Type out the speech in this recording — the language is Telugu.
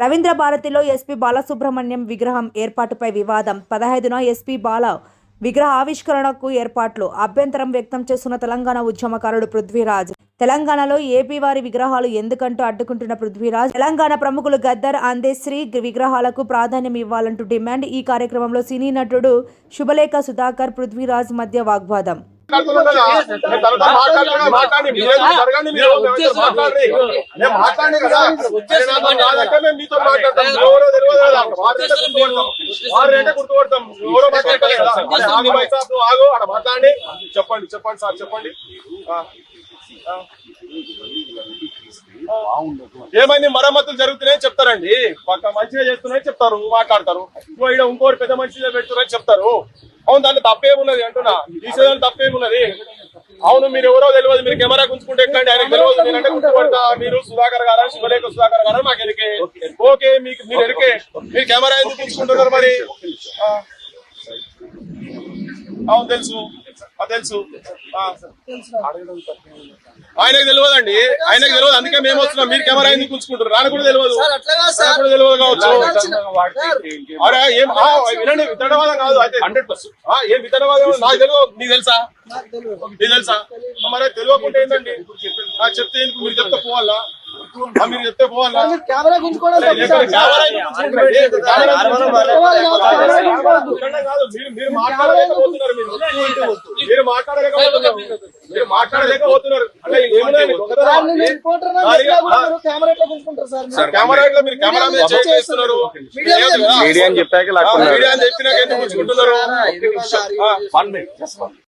రవీంద్ర భారతిలో ఎస్పీ బాలసుబ్రహ్మణ్యం విగ్రహం ఏర్పాటుపై వివాదం. పదహైదున ఎస్పీ బాల విగ్రహ ఆవిష్కరణకు ఏర్పాట్లు. అభ్యంతరం వ్యక్తం చేస్తున్న తెలంగాణ ఉద్యమకారుడు పృథ్వీరాజ్. తెలంగాణలో ఏపీ వారి విగ్రహాలు ఎందుకంటూ అడ్డుకుంటున్న పృథ్వీరాజ్? తెలంగాణ ప్రముఖులు గద్దర్ అందేశ్రీ విగ్రహాలకు ప్రాధాన్యం ఇవ్వాలంటూ డిమాండ్. ఈ కార్యక్రమంలో సినీ నటుడు శుభలేఖ సుధాకర్ పృథ్వీరాజ్ మధ్య వాగ్వాదం. మాట్లాడి కదా, మీతో మాట్లాడతాం. ఎవరో తెలియదు కదా, వారంటే గుర్తుపడతాం. వారంటే గుర్తుపడతాం. ఆగు మాట్లాడండి. చెప్పండి చెప్పండి సార్ చెప్పండి. ఏమైంది? మరమ్మతులు జరుగుతున్నాయని చెప్తారండి. పక్క మంచిగా చేస్తున్నాయని చెప్తారు మాట్లాడతారు. ఇంకో ఈడ ఇంకోటి పెద్ద మంచిగా పెడుతున్నారని చెప్తారు. అవును దాంట్లో తప్పేమున్నది అంటున్నా. తీసేదాన్ని తప్పేమున్నది? అవును మీరు ఎవరో తెలియదు మీరు కెమెరా గుంచుకుంటే ఎక్కండి ఆయనకు తెలియదు. నేనంటే గుర్తుపడతా మీరు సుధాకర్ గారా శివలేఖ సుధాకర్ గారా మాకు ఎరికే ఓకే మీకు మీరు ఎరికే. మీరు కెమెరా ఎందుకు గుంచుకుంటున్నారు మరి? అవును తెలుసు. ఆ, తెలుసు. ఆ. ఆయనకు తెలియదండి. ఆయనకు తెలియదు. అందుకే మేము వస్తున్నాం. మీరు కెమెరా ఎందుకు గుంచుకుంటారు రాని కూడా తెలియదు. కూడా తెలియదు కావచ్చు. అరే ఏం ఆ, వినండి విత్తనవాదం కాదు. అయితే హండ్రెడ్ పర్సెంట్. ఏం విత్తనవాదం? నాకు తెలియదు. నీకు తెలుసా? నాకు తెలుసా? మరి తెలియకుండా ఏంటండి? చెప్తే ఎందుకు? మీరు చెప్తే పోవాలా? మీరు చెప్తే పోవాలా కెమెరా గుంజుకోవడం మీరు మాట్లాడలేకపోతున్నారు మీరు మాట్లాడలేకపోతున్నారు మీరు మాట్లాడలేకపోతున్నారు అంటే? కెమెరా ఇట్లా మీరు కెమెరా మీద చేస్తున్నారు మీడియా అని చెప్పాక మీడియా అని చెప్పినాక ఎందుకు గుంజుకుంటున్నారు వన్ మినిట్